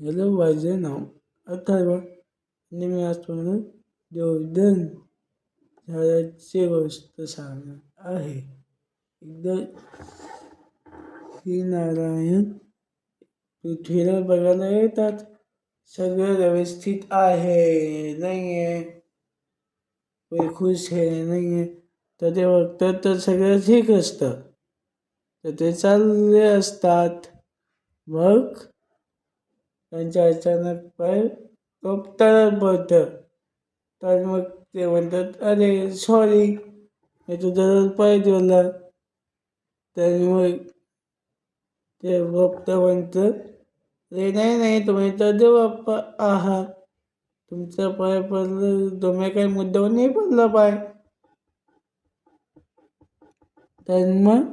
Hello माझे नाव अथर्व आणि मी आज तुम्हाला देवदन झाडाची गोष्ट सांगणार आहे एकदा श्रीनारायण पृथ्वीला बघायला येतात सगळं व्यवस्थित आहे नाही आहे कोणी खुश आहे नाही आहे तर ते बघतात तर सगळं ठीक असतं तर ते चालले असतात मग त्यांच्या अचानक पाय कपताळात पडतं. तर मग ते म्हणतात अरे सॉरी मी तुझा पाय ठेवला तर मग ते बाप्पा म्हणतं रे नाही नाही तुम्ही तर देव बाप्पा आहात. तुमचा पाय पडलं तुम्ही काही मुद्द्यावर नाही पडला पाय. तर मग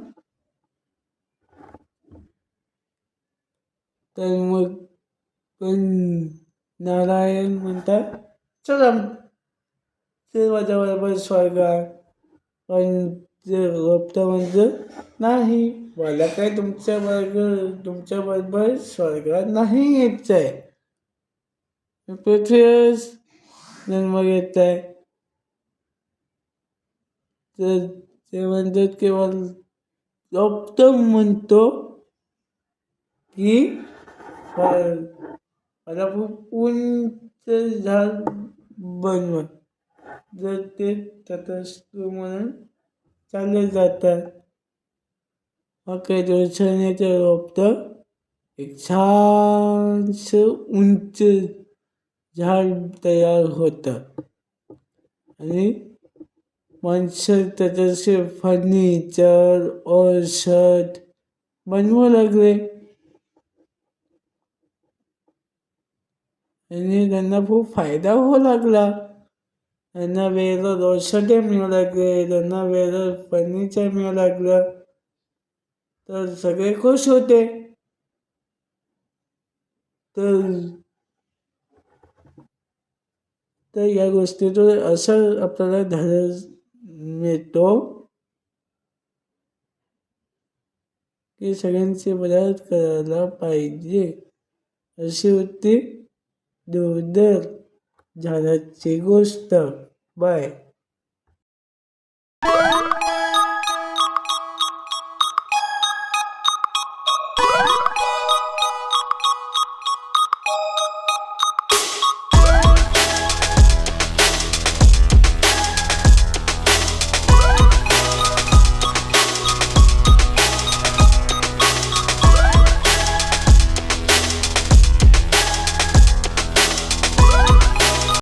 तर मग पण नारायण म्हणतात चला ते माझ्याबरोबर स्वर्गात पण ते गुप्त म्हणजे नाही. मला काय तुमच्या बरोबर तुमच्याबरोबर स्वर्गात नाही यायचं आहे पृथ्वीच जन्म घेत आहे तर ते म्हणतात केवळ गौतम म्हणतो की मला खूप उंच झाड बनवत जर ते तटस्थ म्हणून चालले जातात मग काही दिवसांनी एक छानसं उंच झाड तयार होतं. आणि माणसं त्याच्याशी फर्निचर औषध बनवू लागले. आणि त्यांना खूप फायदा होऊ लागला त्यांना वेळेला औषधे मिळू लागले त्यांना वेगळं फर्निचर मिळू लागलं तर सगळे खुश होते तर तर या गोष्टीतून असं आपल्याला धर मिळतो की सगळ्यांची मदत करायला पाहिजे अशी होती देवदर झाल्याची गोष्ट. बाय.